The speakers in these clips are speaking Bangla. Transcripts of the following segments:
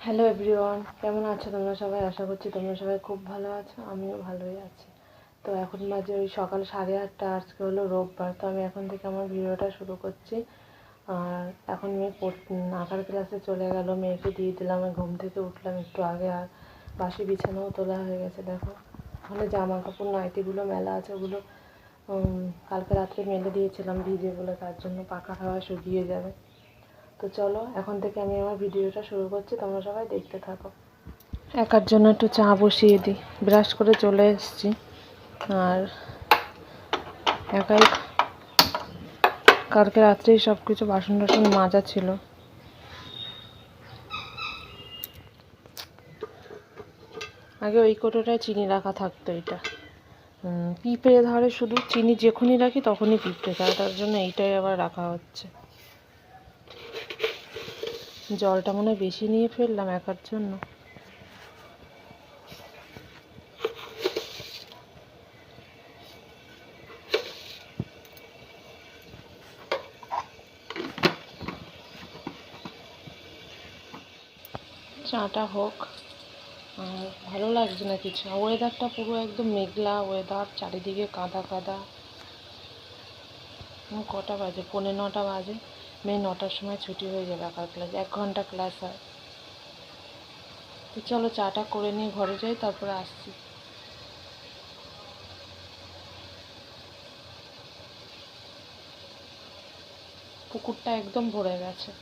হ্যালো এভরিওয়ান কেমন আছো তোমরা সবাই? আশা করছি তোমরা সবাই খুব ভালো আছো, আমিও ভালোই আছি। তো এখন বাজে ওই সকাল সাড়ে আটটা, আজকে হলো রোববার, তো আমি এখন থেকে আমার ভিডিওটা শুরু করছি। আর এখন মেয়ে আঁকার ক্লাসে চলে গেল, মেয়েকে দিয়ে দিলাম আমি ঘুম থেকে উঠলাম একটু আগে, আর বাসি বিছানাও তোলা হয়ে গেছে, দেখো। ওখানে জামা কাপড় নাইটিগুলো, মেলা আছে, ওগুলো কালকে রাত্রে মেলে দিয়েছিলাম ভিজে বলে, তার জন্য পাকা হাওয়া শুকিয়ে যাবে। তো চলো, এখন থেকে আমি আমার ভিডিওটা শুরু করছি, তোমরা সবাই দেখতে থাকো। একার জন্য একটু চা বসিয়ে দিই। ব্রাশ করে চলে এসেছি। আর একাই কালকে রাত্রেই সব কিছু বাসন টাসন মাজা ছিল। আগে ওই কোটোটায় চিনি রাখা থাকতো এটা। পিঁপড়ে ধরে শুধু চিনি যখনই রাখি তখনই পিঁপড়ে ধরে তার জন্য এইটাই আবার রাখা হচ্ছে। জলটা মনে বেশি নিয়ে ফেললাম একার জন্য। চাটা হোক, আর ভালো লাগছে না কিছু ওয়েদারটা পুরো একদম মেঘলা ওয়েদার চারিদিকে কাদা কাদা। কটা বাজে? পৌনে নটা বাজে। মেয়ে নটার সময় ছুটি হয়ে যাবে আঁকার ক্লাস এক ঘণ্টা ক্লাস হয়। তো চলো চাটা করে নিয়ে ঘরে যাই, তারপরে আসছি। পুকুরটা একদম ভরে গেছে।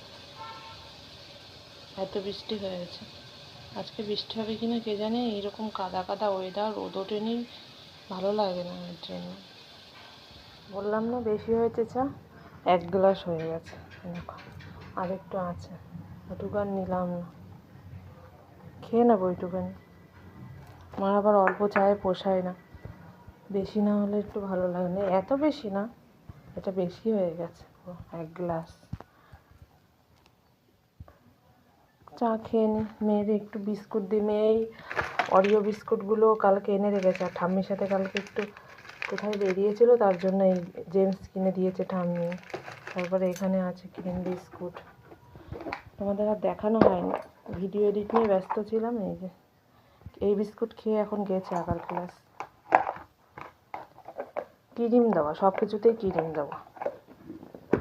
এত বৃষ্টি হয়ে গেছে। আজকে বৃষ্টি হবে কিনা কে জানে, এইরকম কাদা কাদা ওয়েদার রোদ ওঠেনি। ভালো লাগে না এর জন্য বললাম না, বেশি হয়েছে চা? এক গ্লাস হয়ে গেছে। আর একটু আছে। ওটুকু আর নিলাম না। খেয়ে নেব ওইটুখানি আমার আবার অল্প চায়ে পোষায় না। বেশি না হলে একটু ভালো লাগে না। এত বেশি না, এটা বেশি হয়ে গেছে এক গ্লাস। চা খেয়ে নি। মেয়ের একটু বিস্কুট দিই মেয়ে অরিও বিস্কুটগুলো কালকে এনে রেখেছে। আর ঠাম্মির সাথে কালকে একটু কোথায় বেরিয়েছিল, তার জন্য এই জেমস কিনে দিয়েছে ঠাম্মি। তারপরে এখানে আছে ক্রিম বিস্কুট। তোমাদের আর দেখানো হয়নি। ভিডিও এডিট নিয়ে ব্যস্ত ছিলাম এই যে এই বিস্কুট খেয়ে এখন গেছে আঁকার ক্লাস। ক্রিম দেওয়া সব কিছুতেই ক্রিম দেওয়া।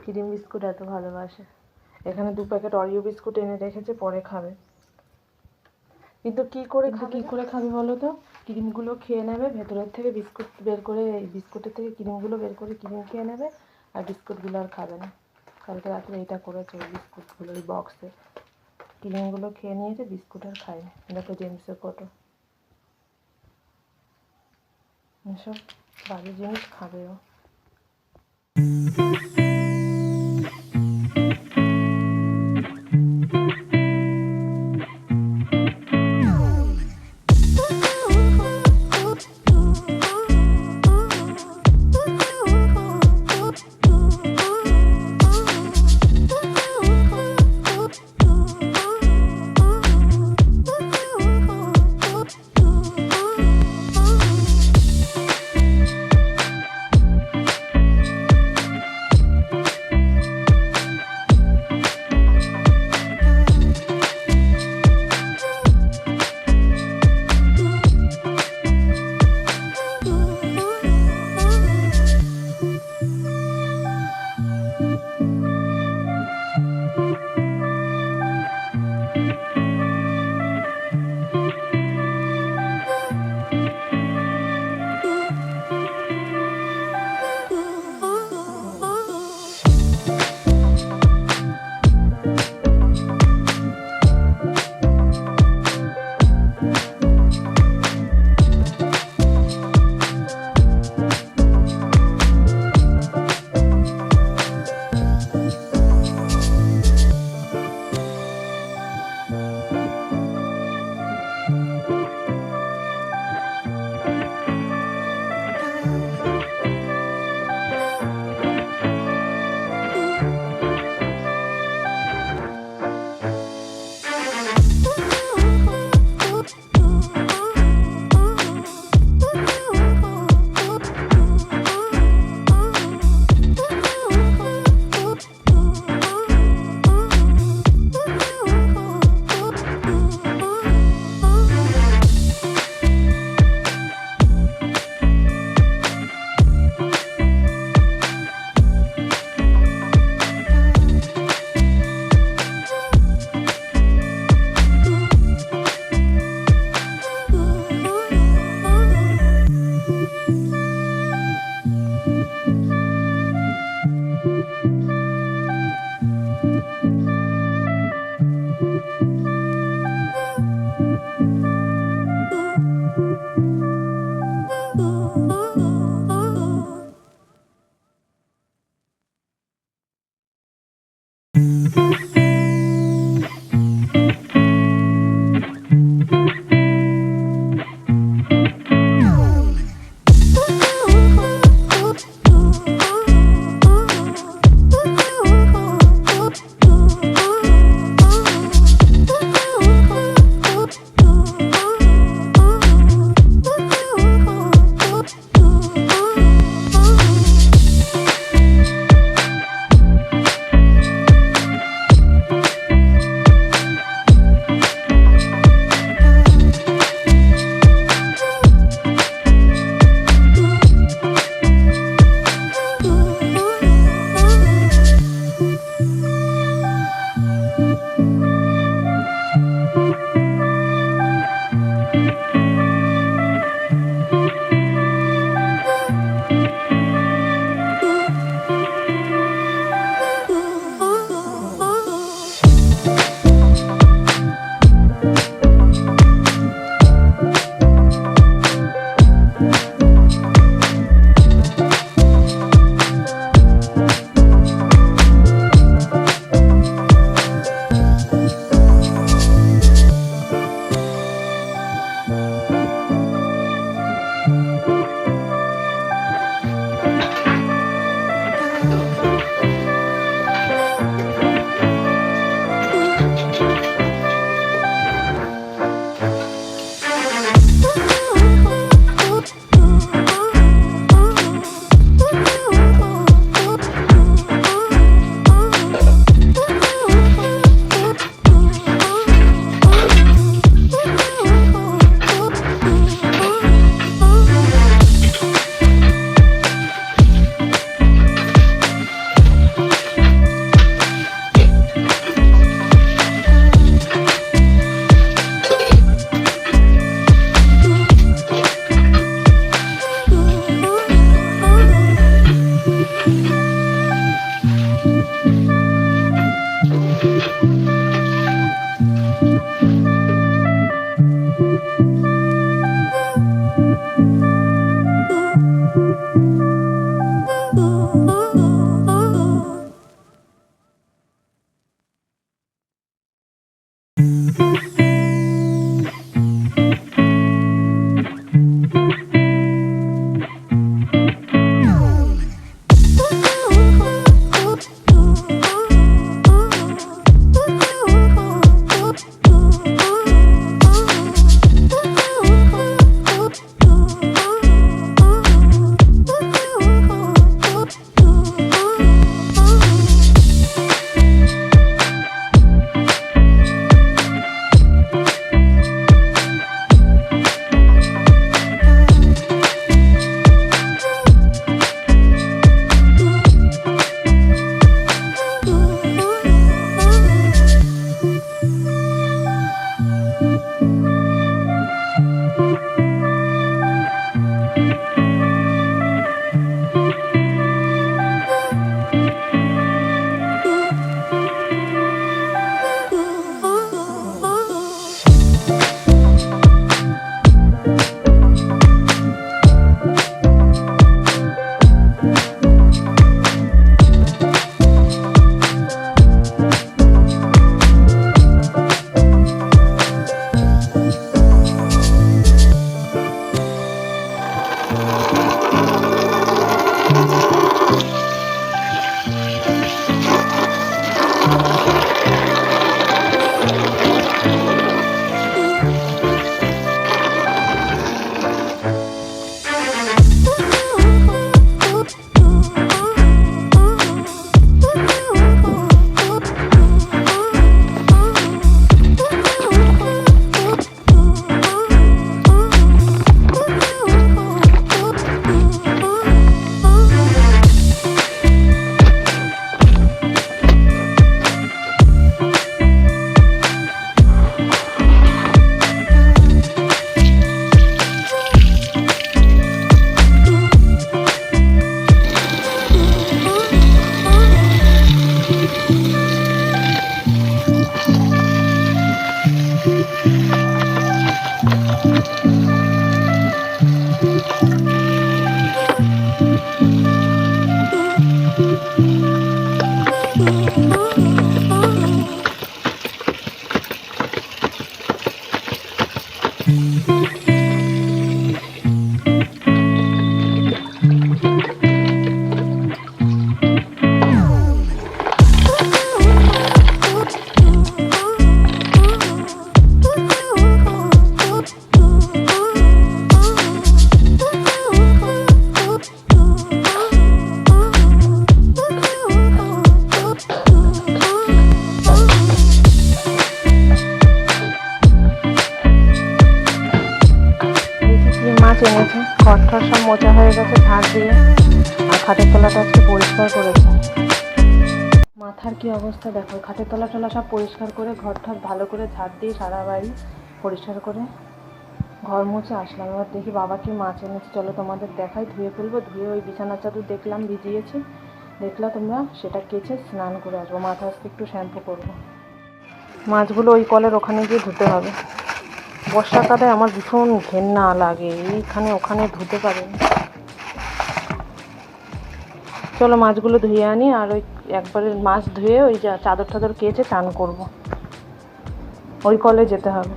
ক্রিম বিস্কুট এত ভালোবাসে। এখানে দু প্যাকেট অরিও বিস্কুট এনে রেখেছে পরে খাবে। কিন্তু কি করে কি করে খাবে বলো তো? ক্রিমগুলো খেয়ে নেবে ভেতরের থেকে বিস্কুট বের করে এই বিস্কুটের থেকে ক্রিমগুলো বের করে ক্রিম খেয়ে নেবে। আর বিস্কুটগুলো আর খাবে না। কালকে রাত্রে এটা করেছে, ওই বিস্কুটগুলো, ওই বক্সে ক্রিমগুলো খেয়ে নিয়েছে, বিস্কুট আর খায়নি। দেখো জেমসের ফটো এসব বাজে জিনিস খাবে দিয়ে আর খাটের তলাটা আজকে পরিষ্কার করেছে। মাথার কি অবস্থা দেখো, খাটের তলা টলা সব পরিষ্কার করে, ঘর ঠর ভালো করে ঝাড় দিয়ে সারা বাড়ি পরিষ্কার করে ঘর মুছে আসলাম। এবার দেখি বাবা কি মাছ এনেছে। চলো তোমাদের দেখাই, ধুয়ে ফেলব ধুয়ে ওই বিছানা চাদর দেখলাম, ভিজিয়েছি। দেখলা তোমরা? সেটা কেচে স্নান করে আসব। মাথা আজকে একটু শ্যাম্পু করব। মাছগুলো ওই কলের ওখানে গিয়ে ধুতে হবে। বর্ষাকালে আমার ভীষণ ঘেন্না লাগে। এইখানে ওখানে ধুতে পারি না। চলো মাছগুলো ধুয়ে আনি আর ওই একবারে মাছ ধুয়ে ওই যা চাদর টাদর কেচে চান করব। ওই কলে যেতে হবে।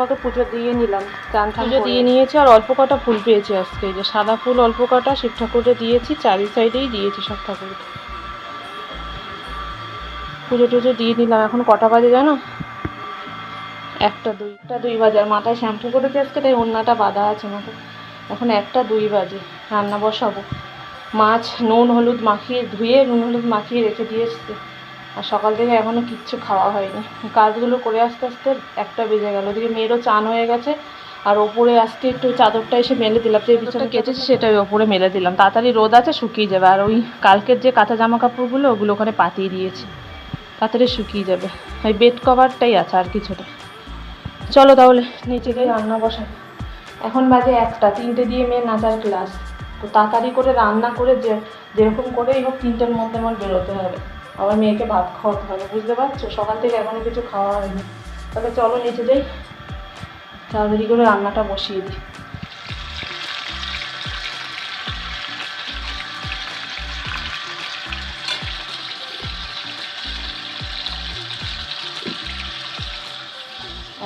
মতো পুজো দিয়ে নিলাম চান পুজো দিয়ে নিয়েছি আর অল্প কটা ফুল পেয়েছি আজকে। এই যে সাদা ফুল অল্প কটা শিব ঠাকুরে দিয়েছি চারি সাইডেই দিয়েছি সব ঠাকুরকে। পুজো টুজো দিয়ে নিলাম। এখন কটা বাজে জানো? একটা দুইটা দুই বাজে। আর মাথায় শ্যাম্পু করেছি আজকে তাই অন্যটা বাঁধা আছে মাথা এখন একটা দুই বাজে। রান্না বসাবো। মাছ নুন হলুদ মাখিয়ে ধুয়ে নুন হলুদ মাখিয়ে রেখে দিয়ে এসছে। আর সকাল থেকে এখনও কিচ্ছু খাওয়া হয়নি। কাজগুলো করে আস্তে আস্তে একটা বেজে গেল। ওদিকে মেয়েরও চান হয়ে গেছে। আর ওপরে আজকে একটু চাদরটা এসে মেলে দিলাম। যে বিছানা কেচেছি সেটা ওই ওপরে মেলে দিলাম। তাড়াতাড়ি রোদ আছে, শুকিয়ে যাবে। আর ওই কালকের যে কাঁচা জামা কাপড়গুলো ওগুলো ওখানে পাতিয়ে দিয়েছি। তাড়াতাড়ি শুকিয়ে যাবে। ওই বেড কভারটাই আছে আর কিছুটা। চলো তাহলে, নিচে গিয়ে রান্না বসাই। এখন বাজে একটা, তিনটে দিয়ে মেয়ে নাচার ক্লাস তো তাড়াতাড়ি করে রান্না করে যে যেরকম করেই হোক, তিনটের মধ্যে আমার বেরোতে হবে। আবার মেয়েকে ভাত খাওয়াতে হবে, বুঝতে পারছ? সকাল থেকে এখনও কিছু খাওয়া হয়নি। তাহলে চলো নিচে যাই, তাড়াতাড়ি করে রান্নাটা বসিয়ে দিই।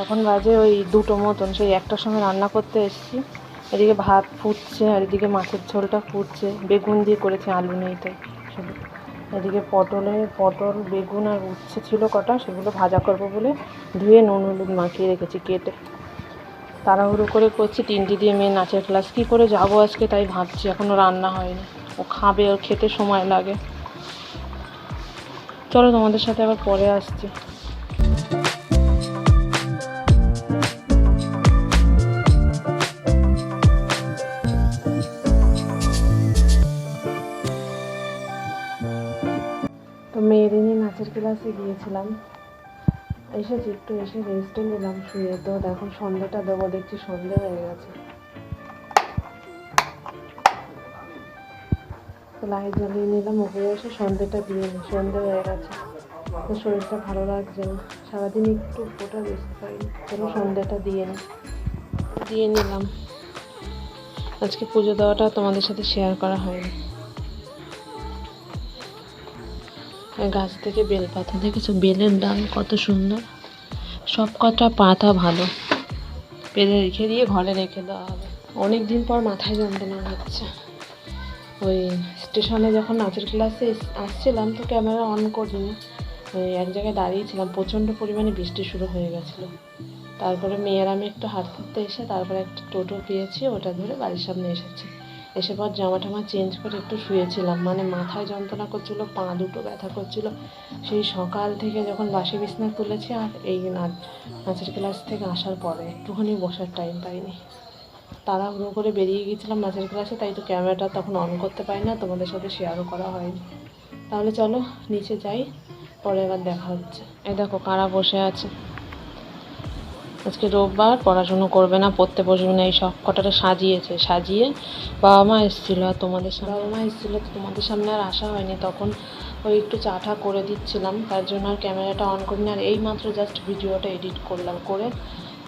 এখন বাজে ওই দুটো মতন, সেই একটার সময় রান্না করতে এসেছি। এদিকে ভাত ফুটছে, আর এদিকে মাছের ঝোলটা ফুটছে। বেগুন দিয়ে করেছে আলু নেই তাই এদিকে পটলে, পটল, বেগুন আর উচ্ছে ছিল কটা, সেগুলো ভাজা করব বলে ধুয়ে নুন হলুদ মাখিয়ে রেখেছি, কেটে তাড়াহুড়ো করে করছি, তিনটি দিয়ে মেয়ে নাচের ক্লাস কী করে যাব আজকে তাই ভাবছি এখনও রান্না হয়নি। ও খাবে, ওর খেতে সময় লাগে। চলো তোমাদের সাথে আবার পরে আসছি। ক্লাসে গিয়েছিলাম। এসেছি, একটু এসে রেস্টে নিলাম, শুয়ে তো এখন সন্ধ্যেটা দেবো, দেখছি সন্ধে হয়ে গেছে। লাইট জ্বালিয়ে নিলাম উপরে এসে সন্ধ্যেটা দিয়ে নিই সন্ধে হয়ে গেছে। তো শরীরটা ভালো লাগছে না, সারাদিন একটু ফোটা বেশি পাইনি চলো সন্ধ্যেটা দিয়ে নিই দিয়ে নিলাম। আজকে পুজো দেওয়াটা তোমাদের সাথে শেয়ার করা হয়নি। গাছ থেকে বেল পাতা। দেখেছ? বেলের ডাল কত সুন্দর। সব কটা পাতা ভালো। পেরে রেখে দিয়ে ঘরে রেখে দেওয়া হবে। অনেক দিন পর মাথায় যন্ত্রণা হচ্ছে। ওই স্টেশনে যখন নাচের ক্লাসে আসছিলাম, তো ক্যামেরা অন করিনি। ওই এক জায়গায় দাঁড়িয়েছিলাম প্রচণ্ড পরিমাণে বৃষ্টি শুরু হয়ে গেছিল। তারপরে মেয়ের আমি একটু হাঁটতে এসে, তারপরে একটা টোটো পেয়েছি, ওটা ধরে বাড়ির সামনে এসেছি। এসে পর জামা টামা চেঞ্জ করে একটু শুয়েছিলাম। মানে মাথায় যন্ত্রণা করছিল, পা দুটো ব্যথা করছিল। সেই সকাল থেকে যখন বাসি বিছনা তুলেছি, আর এই নাচ নাচের ক্লাস থেকে আসার পরে, একটুখানি বসার টাইম পাইনি। তাড়াহুড়ো করে বেরিয়ে গেছিলাম নাচের ক্লাসে, তাই তো ক্যামেরাটা তখন অন করতে পারি না, তোমাদের সাথে শেয়ারও করা হয়নি। তাহলে চলো, নিচে যাই, পরে আবার দেখা হচ্ছে। এই দেখো কারা বসে আছে। আজকে রোববার, পড়াশুনো করবে না, পড়তে বসবে না, এই সব কটাটা সাজিয়েছে। সাজিয়ে বাবা মা এসেছিল আর তোমাদের সামনে। বাবা মা এসেছিল, তো তোমাদের সামনে আর আসা হয়নি। তখন ওই একটু চা টা করে দিচ্ছিলাম, তার জন্য আর ক্যামেরাটা অন করিনি। আর এই মাত্র জাস্ট ভিডিওটা এডিট করলাম, করে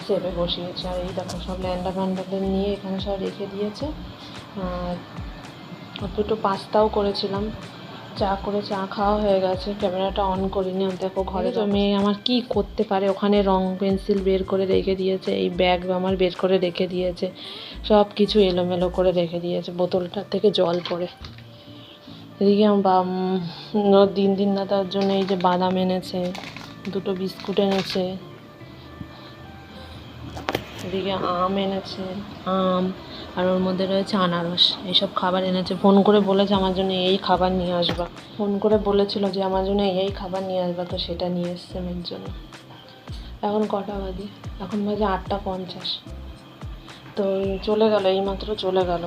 সেভে বসিয়েছে। আর এই দেখো, সব ল্যান্ডা ফ্যান্ডাদের নিয়ে এখানে সব রেখে দিয়েছে। আর একটু পাস্তাও করেছিলাম। চা করে চা খাওয়া হয়ে গেছে, ক্যামেরাটা অন করিনি আর দেখো ঘরে তো মেয়ে আমার কি করতে পারে, ওখানে রং পেন্সিল বের করে রেখে দিয়েছে, এই ব্যাগ আমার বের করে রেখে দিয়েছে সব কিছু এলোমেলো করে রেখে দিয়েছে, বোতলটার থেকে জল পড়ে। এদিকে আমার দিন দিন দাদার জন্য এই যে বাদাম এনেছে, দুটো বিস্কুট এনেছে, এদিকে আম এনেছে, আম। আর ওর মধ্যে রয়েছে আনারস। এইসব খাবার এনেছে। ফোন করে বলেছে আমার জন্য এই খাবার নিয়ে আসবা। ফোন করে বলেছিল যে আমার জন্য এই খাবার নিয়ে আসবা, তো সেটা নিয়ে এসছে মেয়ের জন্য। এখন কটা বাজে? এখন বাজে আটটা পঞ্চাশ। তো চলে গেল, এইমাত্র চলে গেল।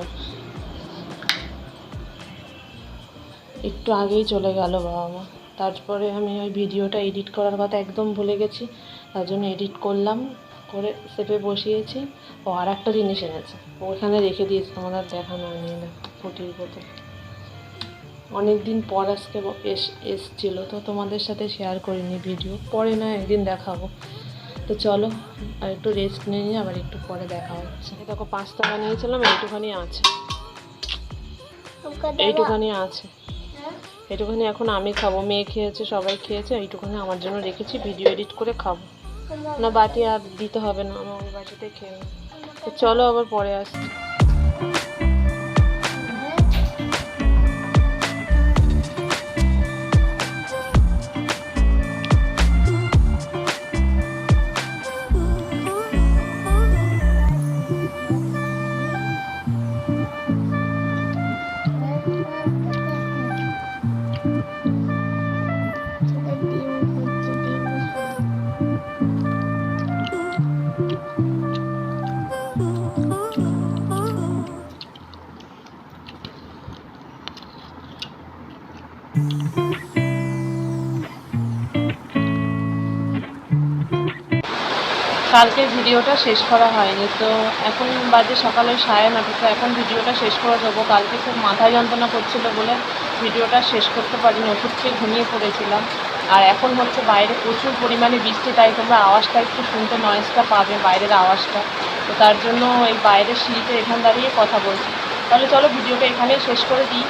একটু আগেই চলে গেল বাবা মা তারপরে আমি ওই ভিডিওটা এডিট করার কথা একদম ভুলে গেছি। তার জন্য এডিট করলাম। করে সেপে বসিয়েছি। ও আর একটা জিনিস এনেছে। ওখানে রেখে দিয়েছে তোমার আর দেখানো হয়নি না ফুটির বোতল অনেক দিন পর আজকে এস এসছিল তো তোমাদের সাথে শেয়ার করিনি ভিডিও পরে না একদিন দেখাবো। তো চলো আর একটু রেস্ট নিয়ে নিয়ে আবার একটু পরে দেখা হচ্ছে। দেখো পাস্তা বানিয়েছিলাম এইটুখানি আছে। এইটুখানি আছে। এইটুখানি এখন আমি খাব। মেয়ে খেয়েছে সবাই খেয়েছে এইটুখানি আমার জন্য রেখেছি ভিডিও এডিট করে খাব। না বাটি আর দিতে হবে না আমার বাটিতে খেয়ে চলো আবার পরে আসছি। কালকে ভিডিওটা শেষ করা হয়নি, তো এখন বাজে সকালে সাড়ে নটা তো এখন ভিডিওটা শেষ করে দেবো। কালকে খুব মাথা যন্ত্রণা করছিল বলে ভিডিওটা শেষ করতে পারিনি ওষুধ খেয়ে ঘুমিয়ে পড়েছিলাম। আর এখন হচ্ছে বাইরে প্রচুর পরিমাণে বৃষ্টি, তাই তোমরা আওয়াজটা একটু শুনতে নয়েজটা পাবে, বাইরের আওয়াজটা। তো তার জন্য এই বাইরের সিঁড়িতে এখানে দাঁড়িয়ে কথা বলছি। তাহলে চলো ভিডিওটা এখানেই শেষ করে দিই।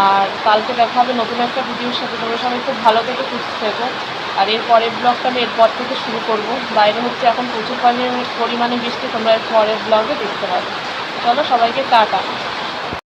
আর কালকে দেখা হবে নতুন একটা ভিডিওর সাথে। তোমরা সবাই খুব ভালো থেকে, সুস্থ থেকো। আর এর পরের ব্লগটা আমি এরপর থেকে শুরু করব। বাইরে হচ্ছে এখন প্রচুর পরিমাণে বৃষ্টি, তোমরা এর পরের ব্লগে দেখতে পাবে। চলো সবাইকে টাটা।